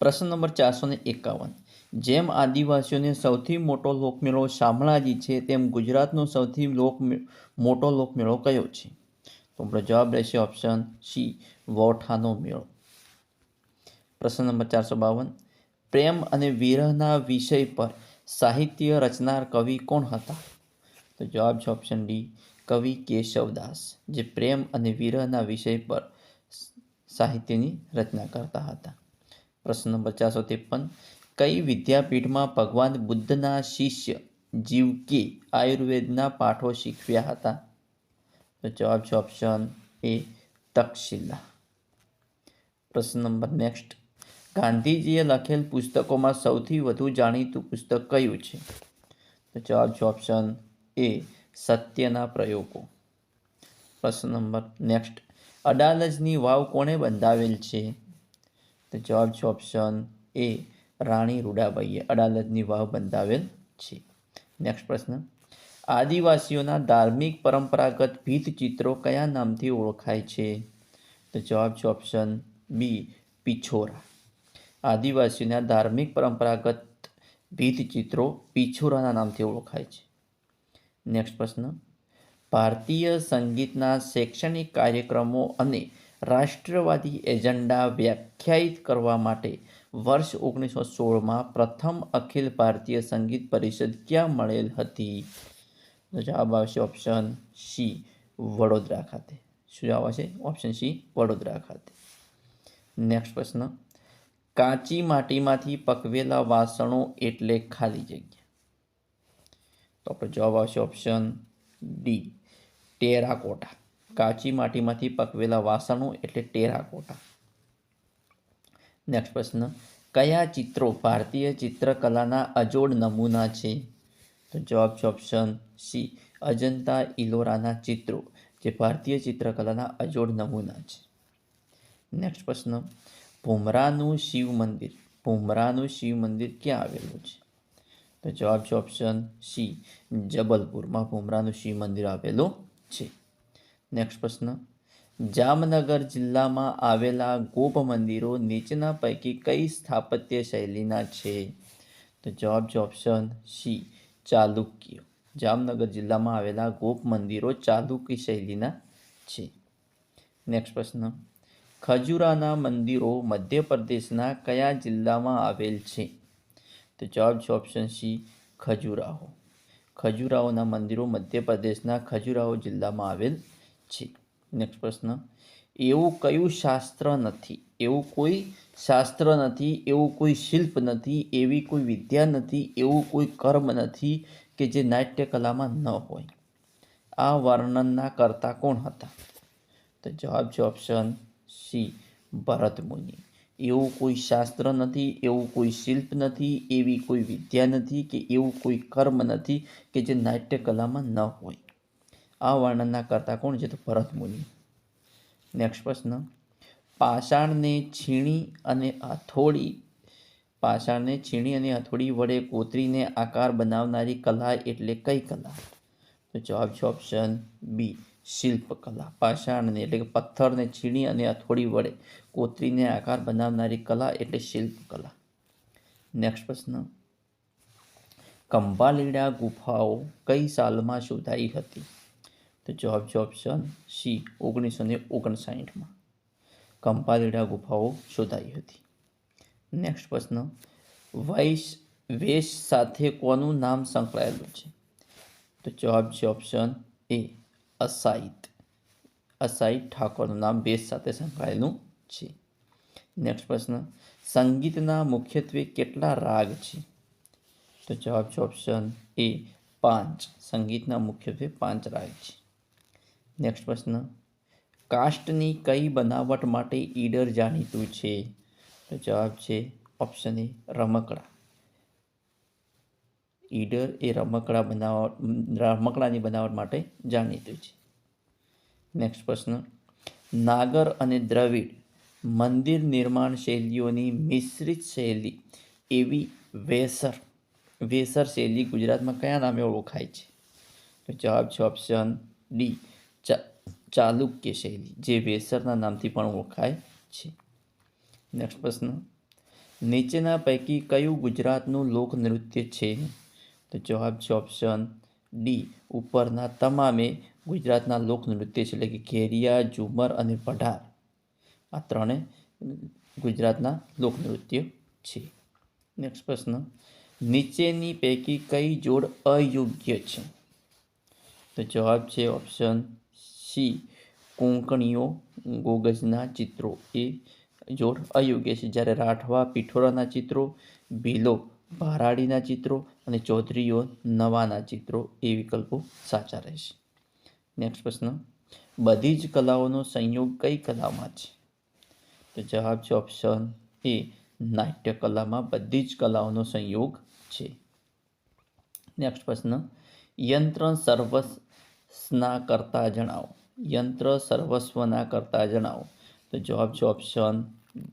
પ્રશ્ન નંબર ચારસો એકાવન. જેમ આદિવાસીઓને સૌથી મોટો લોકમેળો શામળાજી છે, તેમ ગુજરાતનો સૌથી લોક મોટો લોકમેળો કયો છે? તો આપણો જવાબ રહેશે ઓપ્શન સી વોઠાનો મેળો. પ્રશ્ન નંબર ચારસો બાવન. પ્રેમ અને વિરહના વિષય પર સાહિત્ય રચનાર કવિ કોણ હતા? તો જવાબ છે ઓપ્શન ડી કવિ કેશવદાસ, જે પ્રેમ અને વિરહના વિષય પર સાહિત્યની રચના કરતા હતા. પ્રશ્ન નંબર ચારસો ત્રેપન. કઈ વિદ્યાપીઠમાં ભગવાન બુદ્ધના શિષ્ય જીવકે આયુર્વેદના પાઠો શીખવ્યા હતા? તો જવાબ છે ઓપ્શન એ તક્ષશિલા. પ્રશ્ન નંબર નેક્સ્ટ ગાંધીજીએ લખેલ પુસ્તકોમાં સૌથી વધુ જાણીતું પુસ્તક કયું છે? તો જવાબ છે ઓપ્શન એ સત્યના પ્રયોગો. પ્રશ્ન નંબર નેક્સ્ટ અડાલજની વાવ કોણે બંધાવેલ છે? તો જવાબ છે ઓપ્શન એ રાણી રૂડાબાઈએ અડાલજની વાવ બંધાવેલ છે. નેક્સ્ટ પ્રશ્ન. આદિવાસીઓના ધાર્મિક પરંપરાગત ભીત ચિત્રો કયા નામથી ઓળખાય છે? તો જવાબ છે ઓપ્શન બી પિછોરા. આદિવાસીઓના ધાર્મિક પરંપરાગત ભીત ચિત્રો પિછોરાના નામથી ઓળખાય છે. નેક્સ્ટ પ્રશ્ન. ભારતીય સંગીતના શૈક્ષણિક કાર્યક્રમો અને રાષ્ટ્રવાદી એજન્ડા વ્યાખ્યાયિત કરવા માટે વર્ષ ઓગણીસો સોળમાં પ્રથમ અખિલ ભારતીય સંગીત પરિષદ ક્યાં મળેલ હતી? તો જવાબ આવશે ઓપ્શન સી વડોદરા ખાતે. શું જવાબ આવશે? ઓપ્શન સી વડોદરા ખાતે. નેક્સ્ટ પ્રશ્ન. કાચી માટીમાંથી પકવેલા વાસણો એટલે ખાલી જગ્યા. તો આપણો જવાબ આવશે ઓપ્શન ડી ટેરાકોટા. કાચી માટીમાંથી પકવેલા વાસણો એટલે ટેરાકોટા નેક્સ્ટ પ્રશ્ન, કયા ચિત્રો ભારતીય ચિત્રકલાના અજોડ નમૂના છે? તો જવાબ છે ઓપ્શન સી અજંતા ઇલોરાના ચિત્રો, જે ભારતીય ચિત્રકલાના અજોડ નમૂના છે. નેક્સ્ટ પ્રશ્ન, ભૂમરાનું શિવ મંદિર, ભૂમરાનું શિવ મંદિર ક્યાં આવેલું છે? તો જવાબ છે ઓપ્શન સી જબલપુરમાં ભૂમરાનું શિવ મંદિર આવેલું છે. નેક્સ્ટ પ્રશ્ન. જામનગર જિલ્લામાં આવેલા ગોપ મંદિરો નીચેના પૈકી કઈ સ્થાપત્ય શૈલીના છે? તો જવાબ છે ઓપ્શન સી ચાલુક્ય. જામનગર જિલ્લામાં આવેલા ગોપ મંદિરો ચાલુક્ય શૈલીના છે. નેક્સ્ટ પ્રશ્ન. ખજુરાના મંદિરો મધ્યપ્રદેશના કયા જિલ્લામાં આવેલ છે? તો જવાબ છે ઓપ્શન સી ખજુરાહો. ખજુરાહોના મંદિરો મધ્યપ્રદેશના ખજુરાહો જિલ્લામાં આવેલ છે. નેક્સ્ટ પ્રશ્ન. એવું કયું શાસ્ત્ર નથી? એવું કોઈ શાસ્ત્ર નથી, એવું કોઈ શિલ્પ નથી, એવી કોઈ વિદ્યા નથી, એવું કોઈ કર્મ નથી કે જે નાટ્યકલામાં ન હોય. આ વર્ણનના કરતા કોણ હતા? તો જવાબ છે ઓપ્શન સી ભરત મુનિ. એવું કોઈ શાસ્ત્ર નથી, એવું કોઈ શિલ્પ નથી, એવી કોઈ વિદ્યા નથી કે એવું કોઈ કર્મ નથી કે જે નાટ્યકલામાં ન હોય. આ વર્ણનના કરતા કોણ છે તો ભરત મુનિ. નેક્સ્ટ પ્રશ્ન. પાષાણને છીણી અને હથોડી પાષાણને છીણી અને હથોડી વડે કોતરીને આકાર બનાવનારી કલા એટલે કઈ કલા? તો જવાબ છે ઓપ્શન બી શિલ્પકલા. પાષાણને એટલે કે પથ્થરને છીણી અને હથોડી વડે કોતરીને આકાર બનાવનારી કલા એટલે શિલ્પકલા. નેક્સ્ટ પ્રશ્ન. કંભાલીડા ગુફાઓ કઈ સાલમાં શોધાઈ હતી? તો જવાબ છે ઓપ્શન સી ઓગણીસો ને ઓગણસાઠમાં. કંપાલીડા ગુફાઓ શોધાઈ હતી. નેક્સ્ટ પ્રશ્ન, વૈશ, વેશ સાથે કોનું નામ સંકળાયેલું છે? તો જવાબ છે ઓપ્શન એ અસાઈત અસાઈત ઠાકોરનું નામ વેશ સાથે સંકળાયેલું છે. નેક્સ્ટ પ્રશ્ન, સંગીતના મુખ્યત્વે કેટલા રાગ છે? તો જવાબ છે ઓપ્શન એ પાંચ. સંગીતના મુખ્યત્વે પાંચ રાગ છે. નેક્સ્ટ પ્રશ્ન. કાસ્ટની કઈ બનાવટ માટે ઈડર જાણીતું છે? તો જવાબ છે ઓપ્શન એ રમકડા. ઈડર એ રમકડા બનાવટ, રમકડાની બનાવટ માટે જાણીતું છે. નેક્સ્ટ પ્રશ્ન. નાગર અને દ્રવિડ મંદિર નિર્માણ શૈલીઓની મિશ્રિત શૈલી એવી વેસર વેસર શૈલી ગુજરાતમાં કયા નામે ઓળખાય છે? તો જવાબ છે ઓપ્શન ડી ચાલુક્ય શૈલી, જે વેસરના નામથી પણ ઓળખાય છે. નેક્સ્ટ પ્રશ્ન. નીચેના પૈકી કયું ગુજરાતનું લોકનૃત્ય છે? તો જવાબ છે ઓપ્શન ડી ઉપરના તમામે ગુજરાતના લોકનૃત્ય છે, એટલે કે ઘેરિયા, ઝુમર અને પઢાર. આ ત્રણે ગુજરાતના લોકનૃત્ય છે. નેક્સ્ટ પ્રશ્ન. નીચેની પૈકી કઈ જોડ અયોગ્ય છે? તો જવાબ છે ઓપ્શન સી. કોંકણીઓ, ગોગજના ચિત્રો. એ જોડ અયોગ્ય છે. જ્યારે રાઠવા પિઠોરાના ચિત્રો, ભીલો ભારાડીના ચિત્રો અને ચૌધરીઓ નવાના ચિત્રો એ વિકલ્પો સાચા રહેશે. નેક્સ્ટ પ્રશ્ન. બધી જ કલાઓનો સંયોગ કઈ કલામાં છે? તો જવાબ છે ઓપ્શન એ નાટ્ય કલામાં બધી જ કલાઓનો સંયોગ છે. નેક્સ્ટ પ્રશ્ન. યંત્ર સર્વસ્વના કરતા જણાવો. યંત્ર સર્વસ્વના કરતા જણાવો. તો જવાબ છે ઓપ્શન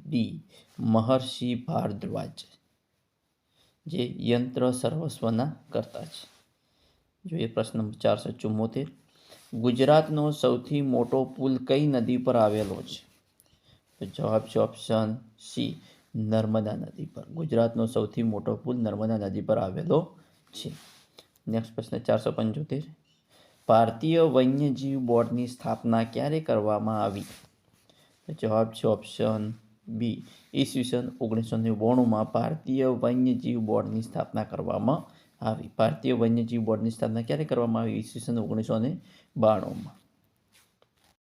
ડી મહર્ષિ ભારદ્વાજ. જે યંત્ર સર્વસ્વના કરતા છે. જોઈએ પ્રશ્ન ચારસો ચુમ્મોતેર ગુજરાતનો સૌથી મોટો પુલ કઈ નદી પર આવેલો છે? તો જવાબ છે ઓપ્શન સી નર્મદા નદી પર. ગુજરાતનો સૌથી મોટો પુલ નર્મદા નદી પર આવેલો છે. નેક્સ્ટ પ્રશ્ન ચારસો પંચોતેર. ભારતીય વન્યજીવ બોર્ડની સ્થાપના ક્યારે કરવામાં આવી? જવાબ છે ઓપ્શન બી ઈસવીસન ઓગણીસો નવ્વાણુંમાં ભારતીય વન્યજીવ બોર્ડની સ્થાપના કરવામાં આવી. ભારતીય વન્યજીવ બોર્ડની સ્થાપના ક્યારે કરવામાં આવી? ઈસવીસન ઓગણીસો ને બાણુંમાં.